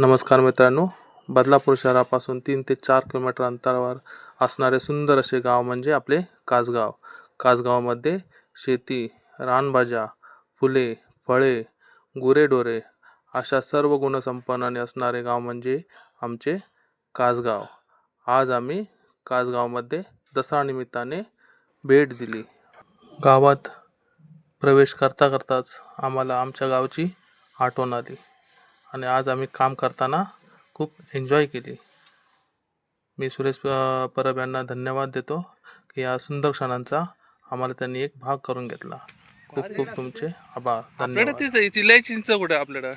नमस्कार मित्रांनो बदलापूर शहरापासून तीन ते चार किलोमीटर अंतरावर असणारे सुंदर असे गाव म्हणजे आपले कासगाव. कासगावामध्ये शेती रानभाज्या फुले फळे गुरेढोरे अशा सर्व गुणसंपन्नाने असणारे गाव म्हणजे आमचे कासगाव. आज आम्ही कासगावमध्ये दसरा निमित्ताने भेट दिली. गावात प्रवेश करता करताच आम्हाला आमच्या गावची आठवण आली. आणि आज आम्ही काम करताना खूप एन्जॉय केली. मी सुरेश परब यांना धन्यवाद देतो की या सुंदर क्षणांचा आम्हाला त्यांनी एक भाग करून घेतला. खूप खूप तुमचे आभार. धन्यवाद. तेच चिंच कुठे आपल्याकडं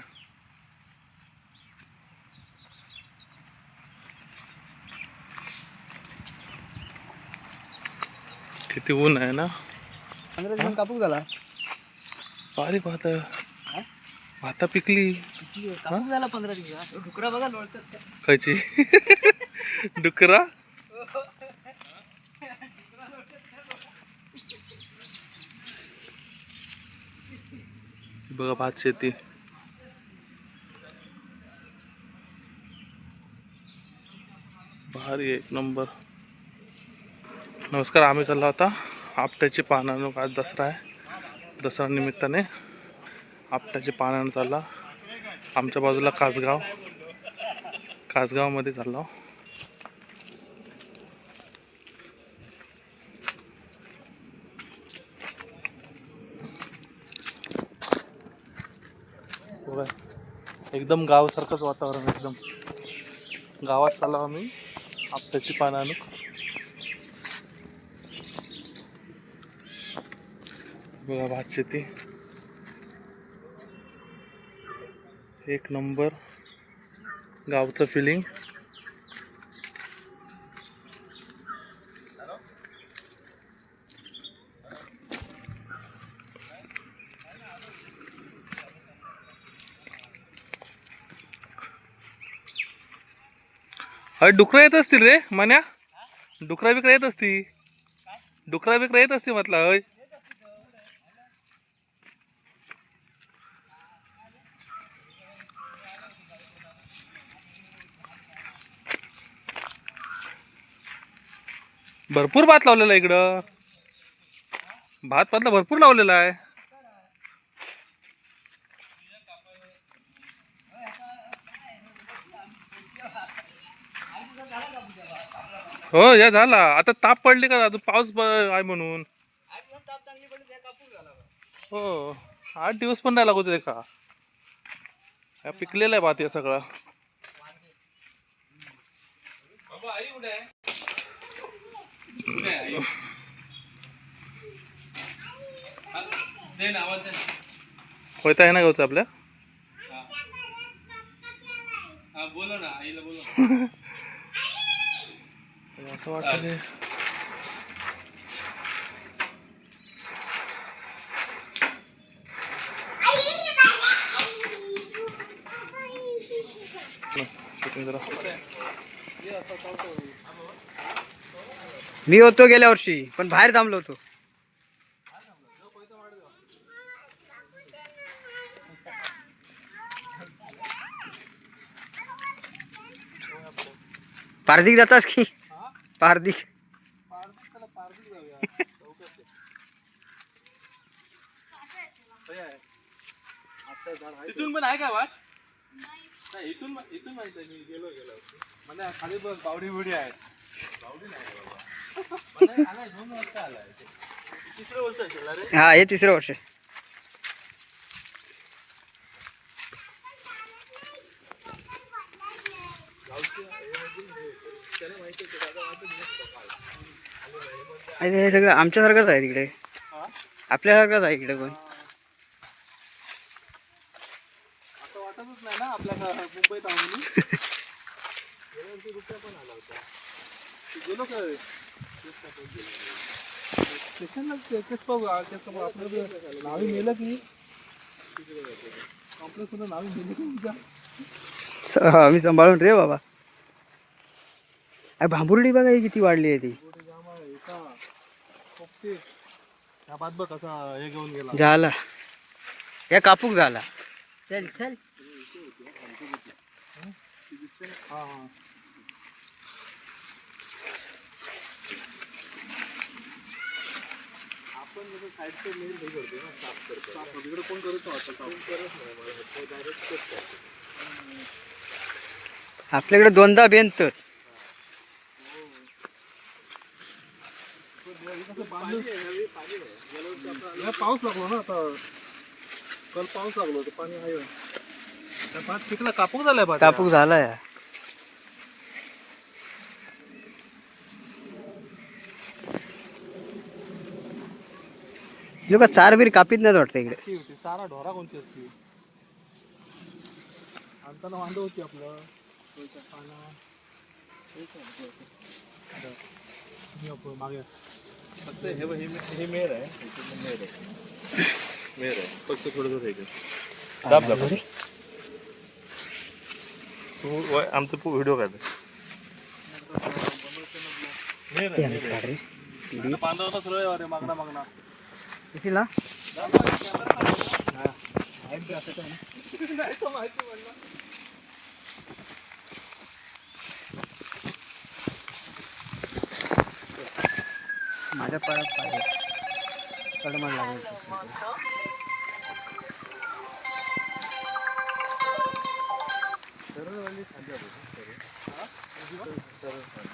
किती ऊन आहे ना? कापूक झाला. बारीक भाता पिकली. कापूक झाला पंधरा दिवस. डुकरा बघा लोळतात? खायची. डुकरा? बघा भात शेती. भारी एक नंबर. नमस्कार आम्ही चाललो आता आपट्याची पानानं आज दसरा आहे. दसरा निमित्ताने. आपट्याची पानानं चालला. आमच्या बाजूला कासगाव. कासगावमध्ये चाललो. एकदम गावासारखंच वातावरण एकदम. गावात चाललो आम्ही. आपट्याची पानं आणू. बघा भात शेती एक नंबर गावचं फिलिंग अरे डुकरं येत असतील रे मन्या. डुकरा बिकरा येत असती. डुकरा बिकरा येत असती म्हटलं हय भरपूर भात लावलेला आहे इकडं. भात पातला भरपूर लावलेला आहे. हो या झाला. आता ताप पडली का अजून? पाऊस आहे म्हणून. हो आठ दिवस पण नाही लागू का? पिकलेला आहे भात या सगळा. होता आहे ना गावचं आपल्या? बोलो ना आईला बोलो असं वाटतं जरा मी होतो गेल्या वर्षी पण बाहेर थांबलो होतो. पारदिक जातास की? पारदिक इथून पण आहे का वाट? नाही इथून इथून माहिती आहे मी गेलो गेलो. म्हणजे खाली बघ बावडी बिवडी आहे बावडी नाही हा हे तिसरं वर्ष हे सगळं आमच्यासारखंच आहे तिकडे. आपल्यासारखंच आहे इकडे कोण मुंबईत नावी नेलं की नावी नेलं की हा, मी सांभाळून रे बाबा. अरे भांबुर्डी बघा ही किती वाढली आहे ती. एका ओके त्या बाद बघ कसा हे घेऊन गेला झाला. या कापूक झाला. चल चल. हा हा आपण जसं साईडचं मेल हे करतो ना साफ करतो साफ करतो. इकडे कोण करत आपल्याकडे दोनदा बेन तर. या पाऊस लागलो ना आता. काल पाऊस लागलो होता पाणी आहे. कापूक झालाय कापूक झालाय. लोक चार बीर कापीत नाही वाटतं इकडे. चारा ढोरा कोणती असती? आणताना वांदो होती आपलं. मागे. फक्त हे हे हे मेर आहे हे मेर आहे. मेर आहे. फक्त थोडं थोडं हे कर. दाब दाब. तू वय- आमचं व्हिडिओ काढ. मेर आहे मेर आहे. आता बांधव होता सरळ अरे मागणा मागणा. कितीला? नाही माझ्या पायात पाहिजे कडमड लागेल.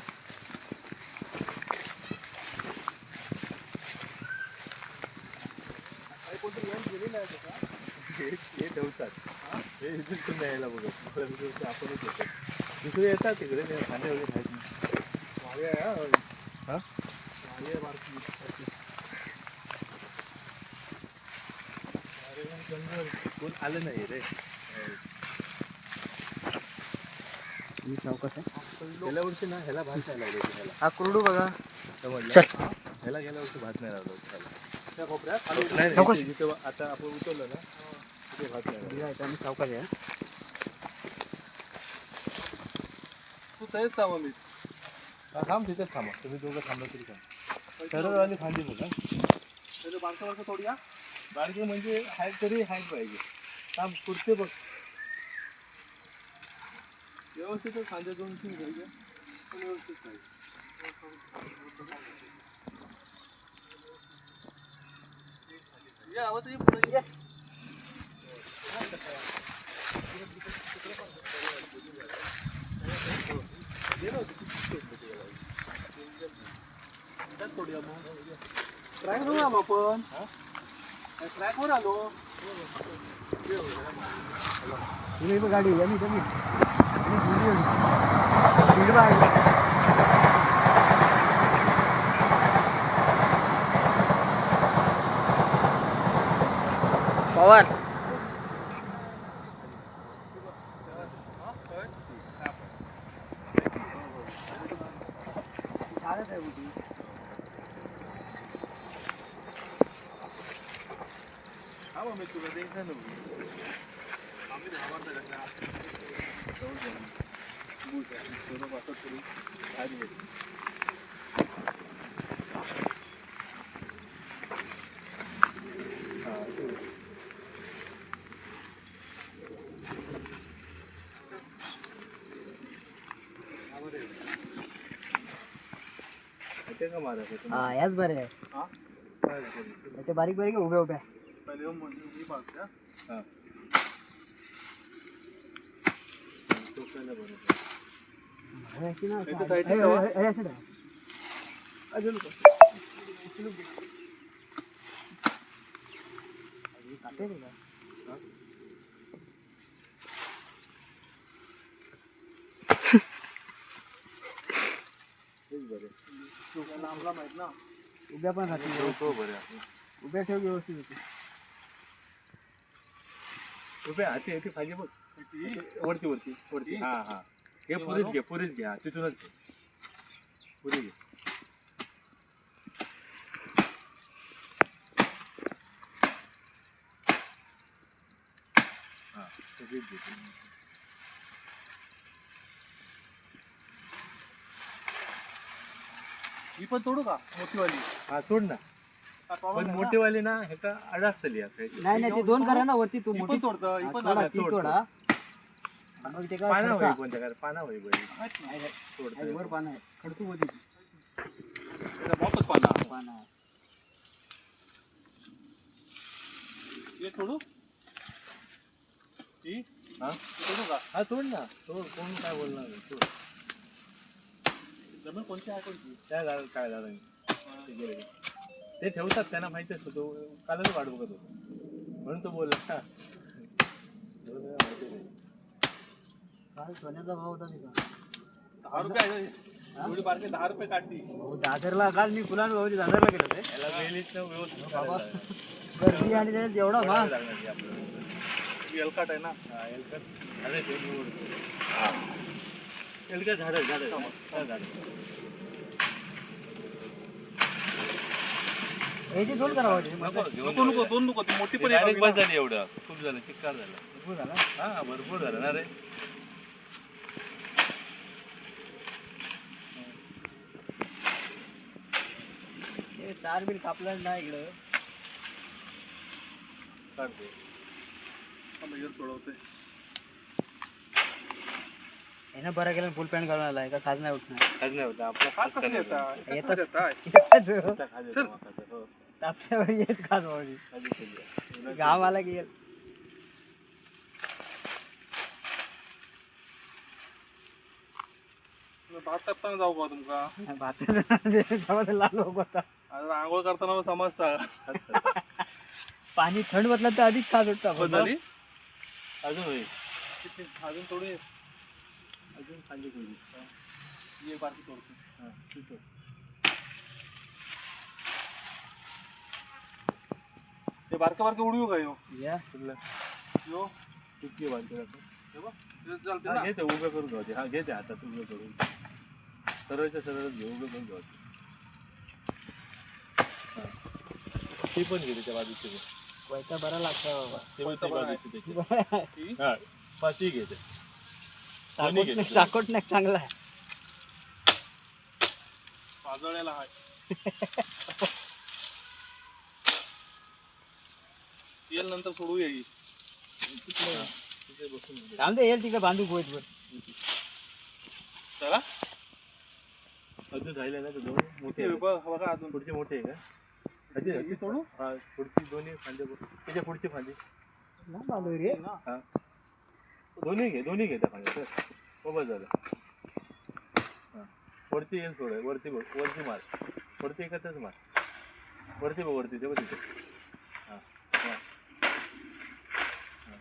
हे? ठेवतात. हे इथून पण यायला बघत आपणच येतो. दुसरे येतात तिकडे खांदे वगैरे खायचे मागे हा. मागे. कोण आलं नाही रे. मी चौकस आहे गेल्या वर्षी ना ह्याला भात नाही होतं ह्याला. हा कुरडू बघा. समजलं ह्याला गेल्या वर्षी भात नाही लावलं होतं त्या कोपऱ्यात? नाही. इथे आता आपण उतरलो ना तिथे भात नाही लावलं. आहे तू तरीच थांबा मी थांब तिथेच थांबा तुम्ही दोघं थांबला तरी थांब सरळवाली खांदी बघा त्याचं बारकं बारकं तोडी या बारके म्हणजे हाईट तरी हाईट पाहिजे थांब पुढचे बघ व्यवस्थित खांद्या दोन तीन घ्यायचे पण व्यवस्थित पाहिजे या आवाज ये पुढे ट्रॅक वर आलो आपण ट्रॅक वर आलो तुम्ही गाडी या मी तुम्ही पवार हा मग मी तुला द्यायचं ना आम्ही धावारता कशा जाऊ दे. बूट आहे. थोडं वाटत तरी खाली आहे. हा, हा याच बरे आहे हा? ते बारीक बारीक उभ्या उभ्या हा? उभ्या पण तो आहे. उभ्या ठेव व्यवस्थित होते उभे हाती हाती पाहिजे बघ वरती वरती वरती. हा हा. हे पुरीच घे पुरीच घे. हा तिथूनच घे. पुरी घे. हा सगळीच घे. ही पण तोडू का? मोठीवाली हा तोड ना. पण मोठीवाली ना? हे का अडाचतली आता. नाही नाही ते दोन करा ना वरती तू मोठी. तोडतं ही पण तोडा. मग ते काय पाना. होई कोणत्या काय पाना होई वर पानं आहे. खडतू पाना. ये? हा सोडू का? हा सोड ना. सोड कोण काय बोलणार जमीन कोणती आहे कोणती? त्या झाड काय झालं ते ठेवतात त्यांना माहिती असतं. तो कालच वाट बघत होतो. म्हणून तो बोलला. हा. माहिती नाही. काल सोन्याचा भाव होता नाही का दहा रुपये आहे ना? एवढी बारकी दहा रुपये काढली. दादरला काल मी फुलान भाऊची दादरला गेलो ते याला वेलीत व्यवस्थित लागेल. गर्दी आणि त्याच्यात एवढा भाव. लागणार आपल्याला. एलकाट आहे ना? हा एलकाट. झाड निवड. एलकाट झाड आहे झाड आहे हा, झाड आहे. याची दोन नको नको नको दोन नको ती मोठी पण डायरेक्ट बस झाली एवढं. खूप झालं चिक्कार झालं. भरपूर झाला. हा भरपूर झालं ना रे. तार बिल कापलं नाही इकडं. यानं बरं केलं फुल पॅन्ट घालून आलाय का? खाज नाही उठणार खाज नाही होता आपला खास कसं येतं येतात येतो हो. तापल्यावर येत खाज येतो. घाम आला की येत भात कापताना जाऊ का तुमका भात लाल होता. आता आंघोळ करताना समजता. पाणी थंड बसलं तर अधिक खाज उठता बस झाली? अजून होईल. अजून थोडी? अजून खांदी थोडी. ये बारकी तोडतो. हा, ती तोड. ते बारके बारके उडवू का यो? या यो? किती बारके बारके. हे बघ, हे चालते ना. घेते उभे करून घ्यावते हा घेते हातात उभे करून. सरळच्या सरळच घे उभे करून घ्यावते ती पण घेते त्या बाजूची पण. वैता बरा लागता बाबा. ती पण ती बाजूची त्याची. हा? पाचही घेते दोन्ही साकोट घेतले. चांगला आहे. पाजळ्याला हाय. नंतर सोडू येईल येईल तिकडे बांधू गोयत वर. चला. अजून राहिले ना दोन. मोठे आहे. बघा अजून पुढचे मोठे आहे का? अजून सोडू हा पुढची दोन्ही फांदे बघ. त्याच्या पुढचे फांदे. ना बांधू रे हा. दोन्ही घे दोन्ही घे त्या फांद्या. सर हो बस झालं. हा. वरती येईल थोडं वरती बघ वरती मार. वरती एकत्रच मार. वरती बघ वरती ते बघ तिथे. हा हा.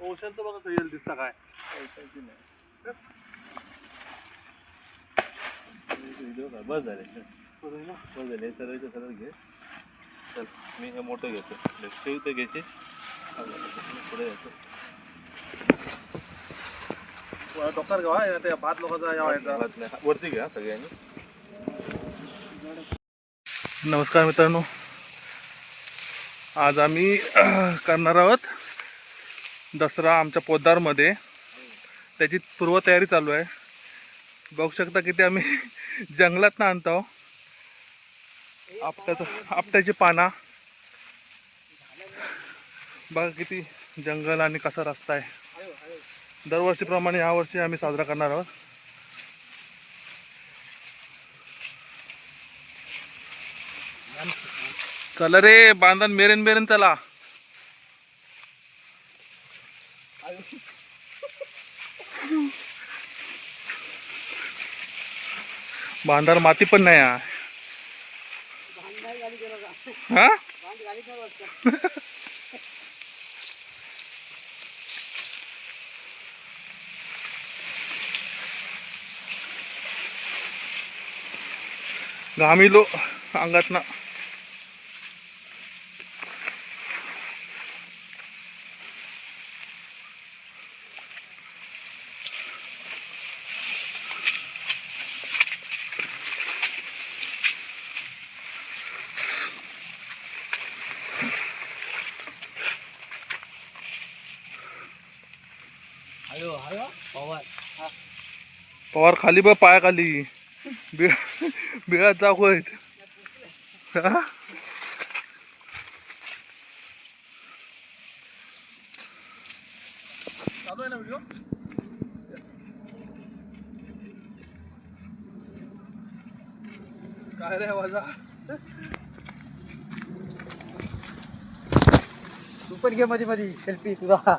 औषधचं बघा कसं येईल दिसता काय. बस झाले बस झाले. सरळच्या सरळ घे. मी हे मोठं घेतो. ठेव तर घ्यायचे. पुढे येतो. डॉक्टर ते भात लोकांचा वरती घ्या सगळ्यांनी. नमस्कार मित्रांनो. आज आम्ही करणार आहोत दसरा आमच्या पोद्दारमध्ये त्याची पूर्वतयारी चालू आहे. बघू शकता किती आम्ही जंगलात ना आणतो. आपट्याचं आपट्याची पाना. बघा किती जंगल आणि कसा रस्ता आहे. दरवर्षीप्रमाणे यावर्षी आम्ही साजरा करणार आहोत. चला रे बांधण मेरेन मेरेन चला. बांधार माती पण नाही आहे. हा? घामिलो अंगात पवार खाली बघ पाया खाली. बिळा बिळा काय रे वाजा सुपर घे मध्ये मध्ये सेल्फी तुझा.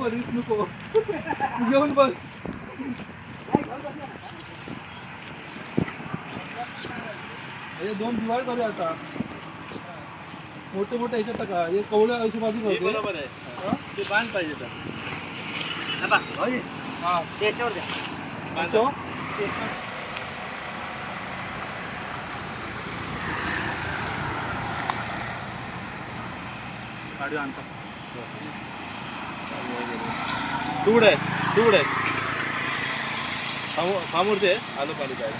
नको नको. रिस्क नको घेऊन बस. हे दोन दिवाळ करूया आता. मोठे मोठे ह्याच्यात का हे कवळ्या हिशोबाची होते बरोबर आहे. ते बांध पाहिजे तर. हा. त्याच्यावर? गाडी आणता. दूड आहे दूड आहे. थांबू थांबूरते आलो पाणी काय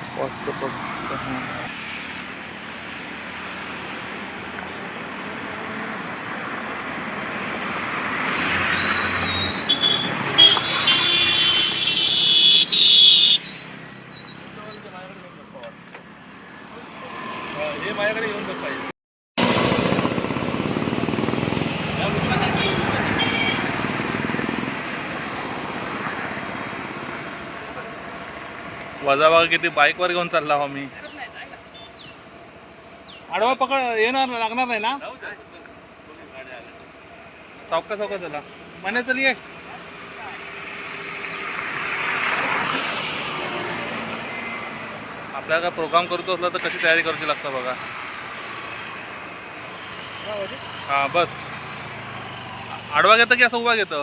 हे माझ्याकडे येऊन बघ पाहिजे वजा बघा किती बाईकवर घेऊन चालला हो मी. आडवा पकड येणार लागणार नाही ना? सावका सावका चला. म्हणे चल ये. आपल्याला काय प्रोग्राम करतो असला तर कशी तयारी करायची लागतं बघा. हा बस. आडवा घेतं की असं उभा घेतं?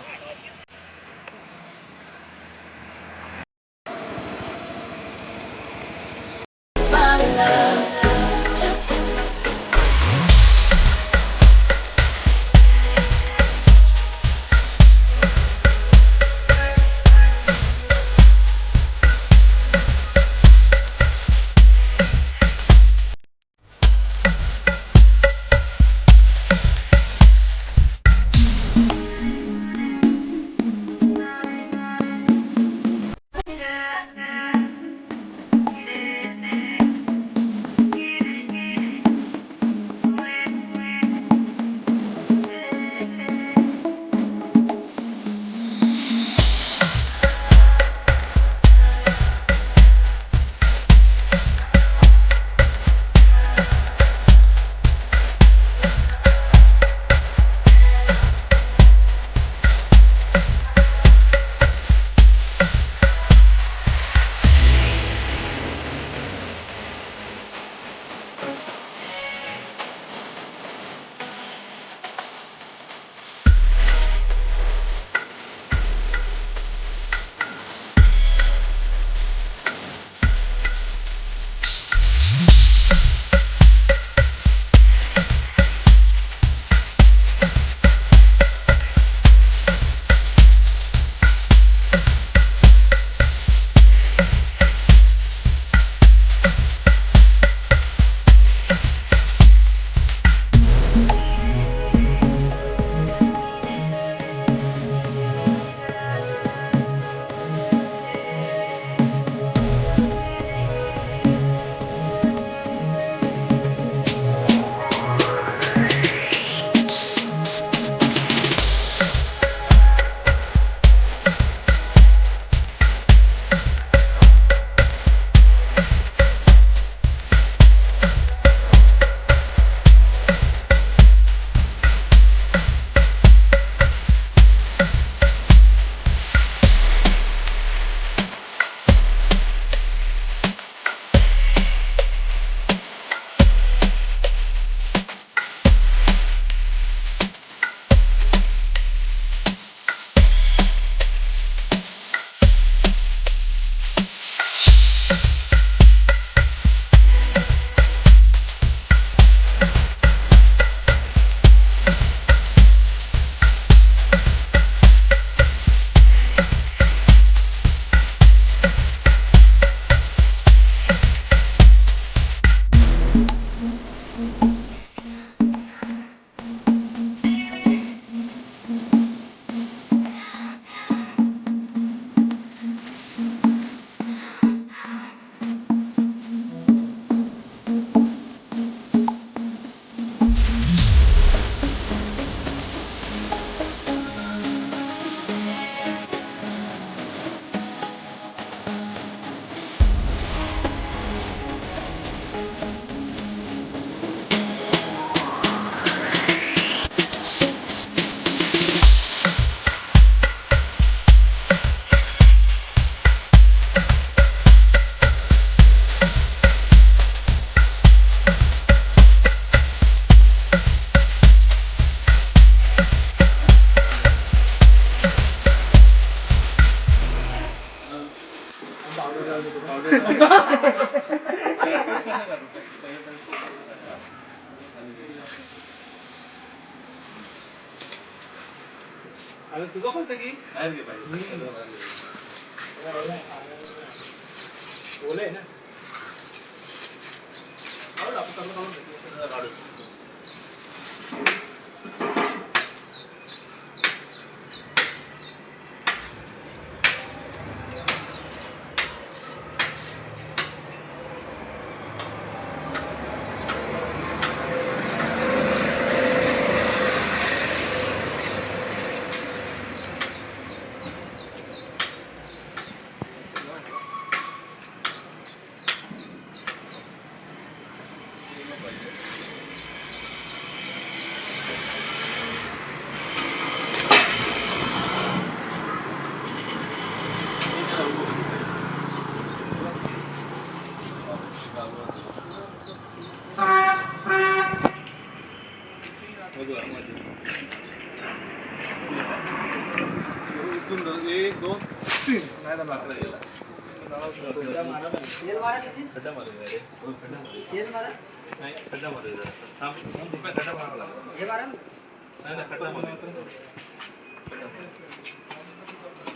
नाही, नाही, खड्डा मारू दे.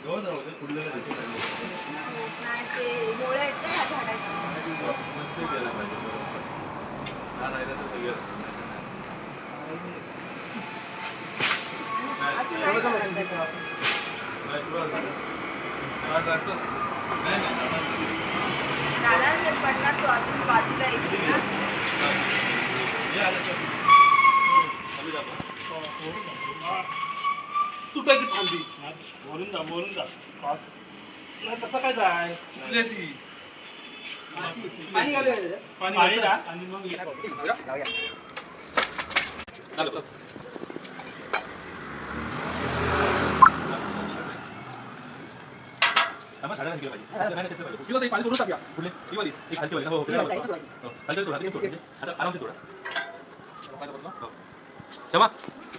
जवळ जाऊ तुटायची फांदी. वरून जा वरून जा तसं काय जाय? सुटली ती. पाणी घालूया. पाणी आणि मग हे कर. चालू, चालू. थांबा, झाडाला घेतलं पाहिजे. नाही, नाही, त्याचं पाहिजे. किंवा ते पाणी सोडून टाकूया. कुठले? ही वाली. ही खालची वाली. हो, हो, हो. हो, खालची तोडा, ती तोडा. आता आरामशीर तोडा. हो. क्षमा.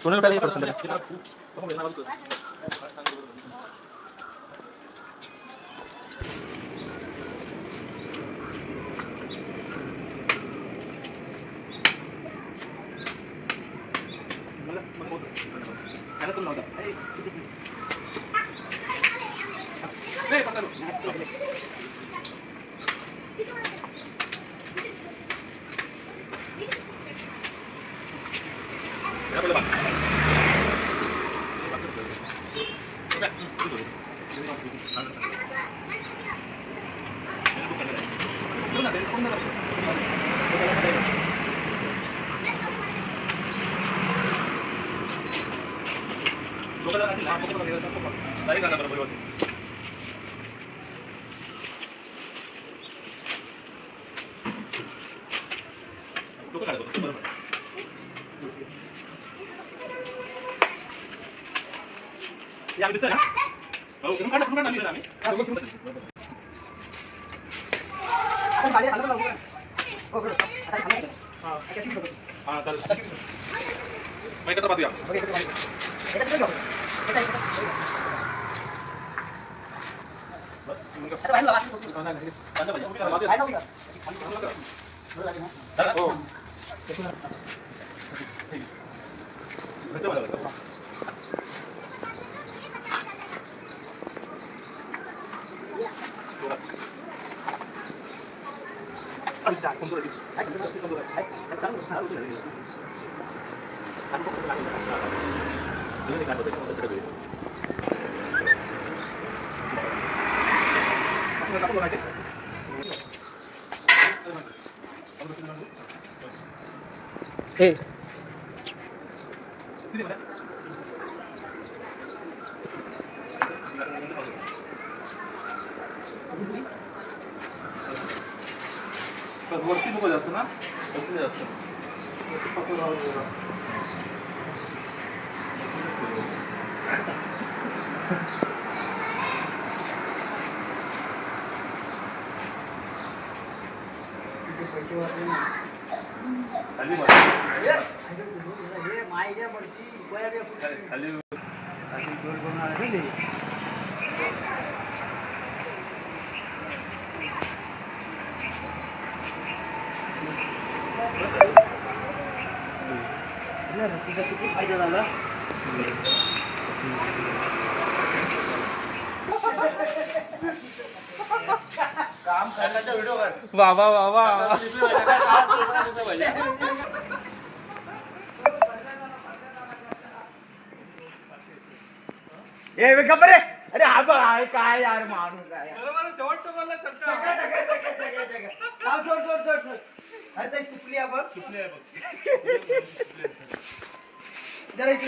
सोनं रुपयाला हे करतो संध्याकाळी. बघू, बघू, बघू. मला- मला होतं. खायला पण नव्हता. नाही, पकडलो. या पहिलं आणि जा, कोण तुला दिसतं? काय कोण तुला दिसतं? कोण तुला? काय? काय सांग ना, सांग ना. आणि कोण तुला लागलं? तुला ते काय होतं? कोण होतं? तिकडे गेलं. आपल्याला टाकून बघायचे. हे. किती खाली बघ. हे मायच्या वरती गोया बिया फुटली. खाली अशी गोल बनवणार आहे. ठीक आहे. तुझा किती फायदा झाला बाबा बाबा ए खबर रे. अरे हा बघ हा काय यार माणूस आहे. हा, सोड, सोड, सोड, सोड. अरे ते सुपली आहे बघ. सुपली आहे बघ. जरा इकडे